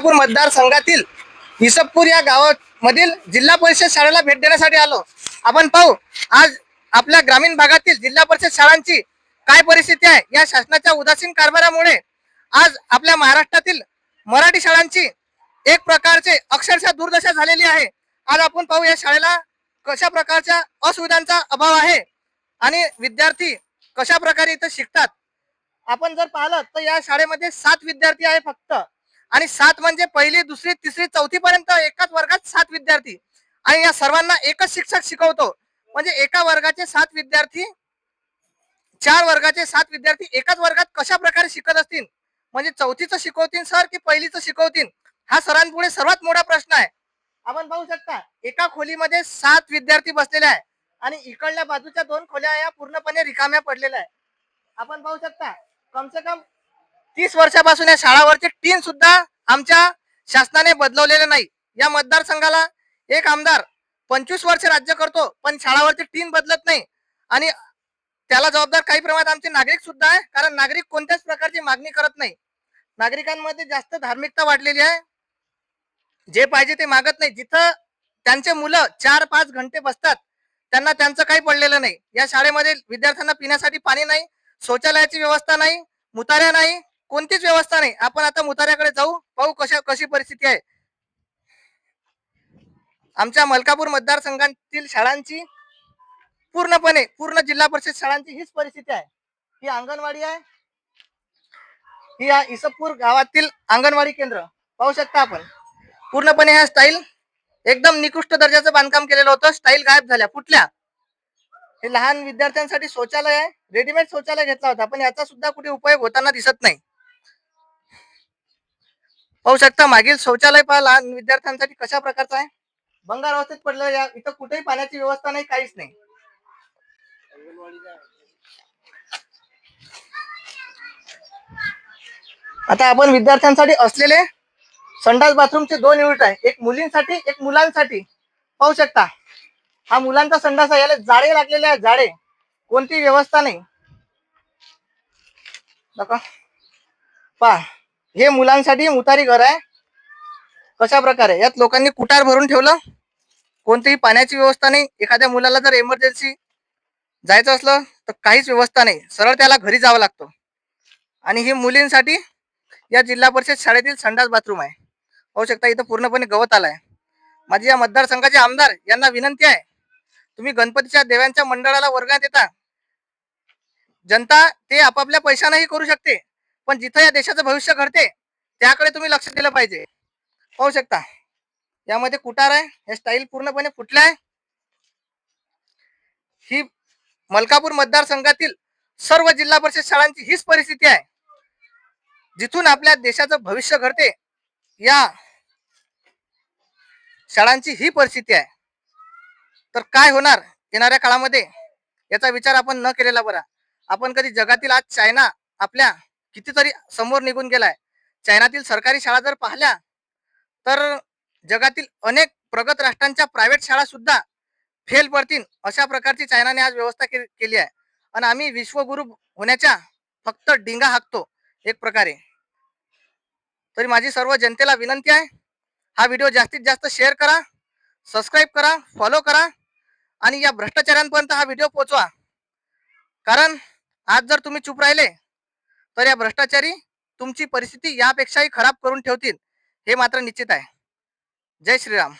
सोलापूर मतदारसंघातील इसपपूर या गावामधील जिल्हा परिषद शाळेला भेट देण्यासाठी आलो. आपण पाहू आज आपल्या ग्रामीण भागातील जिल्हा परिषद शाळांची काय परिस्थिती आहे? या शासनाच्या उदासीन कारभारामुळे आज आपल्या महाराष्ट्रातील मराठी शाळांची एक प्रकारचे अक्षरशः दुर्दशा झालेली आहे. आज आपण पाहू या शाळेला कशा प्रकारच्या असुविधांचा अभाव आहे आणि विद्यार्थी कशा प्रकारे इथं शिकतात? आपण जर पाहिलं तर या शाळेमध्ये सात विद्यार्थी आहे फक्त. आणि सात म्हणजे पहिली दुसरी तिसरी चौथी पर्यंत एकाच वर्गात सात विद्यार्थी. आणि या सर्वांना एकच शिक्षक शिकवतो. म्हणजे एका वर्गाचे सात विद्यार्थी चार वर्गाचे सात विद्यार्थी एकाच वर्गात कशा प्रकारे शिकत असतील? म्हणजे चौथीचं शिकवतील सर की पहिलीचं शिकवतील? हा सरांपुढे सर्वात मोठा प्रश्न आहे. आपण पाहू शकता एका खोलीमध्ये सात विद्यार्थी बसलेले आहे. आणि इकडल्या बाजूच्या दोन खोल्या या पूर्णपणे रिकाम्या पडलेल्या आहे आपण पाहू शकता कम से कम तीस वर्षापासून या शाळावरचे टीन सुद्धा आमच्या शासनाने बदलवलेले नाही. या मतदारसंघाला एक आमदार पंचवीस वर्ष राज्य करतो पण शाळावरचे टीन बदलत नाही. आणि त्याला जबाबदार काही प्रमाणात आमचे नागरिक सुद्धा आहे कारण नागरिक कोणत्याच प्रकारची मागणी करत नाही. नागरिकांमध्ये जास्त धार्मिकता वाढलेली आहे. जे पाहिजे ते मागत नाही. जिथं त्यांचे मुलं चार पाच घंटे बसतात त्यांना त्यांचं काही पडलेलं नाही. या शाळेमध्ये विद्यार्थ्यांना पिण्यासाठी पाणी नाही शौचालयाची व्यवस्था नाही मुताऱ्या नाही कोणतीच व्यवस्था नाही. आपण आता मुताऱ्याकडे जाऊ पाहू कशा कशी परिस्थिती आहे. आमच्या मलकापूर मतदारसंघातील शाळांची पूर्णपणे पूर्ण जिल्हा परिषद शाळांची हीच परिस्थिती आहे. ही अंगणवाडी आहे. ही या इसपूर गावातील अंगणवाडी केंद्र. पाहू शकता आपण. पूर्णपणे ह्या स्टाईल एकदम निकृष्ट दर्जाचं बांधकाम केलेलं होतं. स्टाईल गायब झाल्या. फुटल्या. हे लहान विद्यार्थ्यांसाठी शौचालय आहे. रेडीमेड शौचालय घेतला होता. पण याचा सुद्धा कुठे उपयोग होताना दिसत नाही. पाहू शकता मागील शौचालय पहा लहान विद्यार्थ्यांसाठी कशा प्रकारचा आहे? बंगार अवस्थेत पडलं या इथं कुठेही पाण्याची व्यवस्था नाही काहीच नाही. आता आपण विद्यार्थ्यांसाठी असलेले संडास बाथरूमचे दोन युनिट आहे. एक मुलींसाठी एक मुलांसाठी. पाहू शकता हा मुलांचा संडास आहे याला जाळे लागलेले आहे जाळे. कोणती व्यवस्था नाही. पहा. हे मुलांसाठी उतारी घर आहे. कशा प्रकारे? यात लोकांनी कुटार भरून ठेवलं. कोणतीही पाण्याची व्यवस्था नाही. एखाद्या मुलाला जर इमर्जन्सी जायचं असलं तर काहीच व्यवस्था नाही. सरळ त्याला घरी जावं लागतं. आणि ही मुलींसाठी या जिल्हा परिषद शाळेतील संडास बाथरूम आहे. होऊ शकता इथं पूर्णपणे गवत आलाय. माझी या मतदारसंघाचे आमदार यांना विनंती आहे. तुम्ही गणपतीच्या देवांच्या मंडळाला वर्गात येता. जनता ते आपापल्या पैशानेही करू शकते. पण जिथं या देशाचं भविष्य घडते त्याकडे तुम्ही लक्ष दिलं पाहिजे. पाहू शकता. यामध्ये कुटार आहे हे स्टाईल पूर्णपणे फुटलं आहे. ही मलकापूर मतदारसंघातील सर्व जिल्हा परिषद शाळांची हीच परिस्थिती आहे. जिथून आपल्या देशाचं भविष्य घडते या शाळांची ही परिस्थिती आहे. तर काय होणार येणाऱ्या काळामध्ये? याचा विचार आपण न केलेला बरा. आपण कधी जगातील आज चायना आपल्या कितीतरी समोर निघून गेलाय. चायनातील सरकारी शाळा जर पाहिल्या तर जगातील अनेक प्रगत राष्ट्रांच्या प्रायव्हेट शाळा सुद्धा फेल पडतील अशा प्रकारची चायनाने आज व्यवस्था के- केली आहे. आणि आम्ही विश्वगुरु होण्याच्या फक्त डिंगा हाकतो एक प्रकारे. तरी माझी सर्व जनतेला विनंती आहे हा व्हिडिओ जास्तीत जास्त शेअर करा सबस्क्राईब करा फॉलो करा आणि या भ्रष्टाचारांपर्यंत हा व्हिडिओ पोचवा कारण आज जर तुम्ही चूप राहिले तर या भ्रष्टाचारी तुमची परिस्थिती यापेक्षाही खराब करून ठेवतील हे मात्र निश्चित आहे. जय श्रीराम.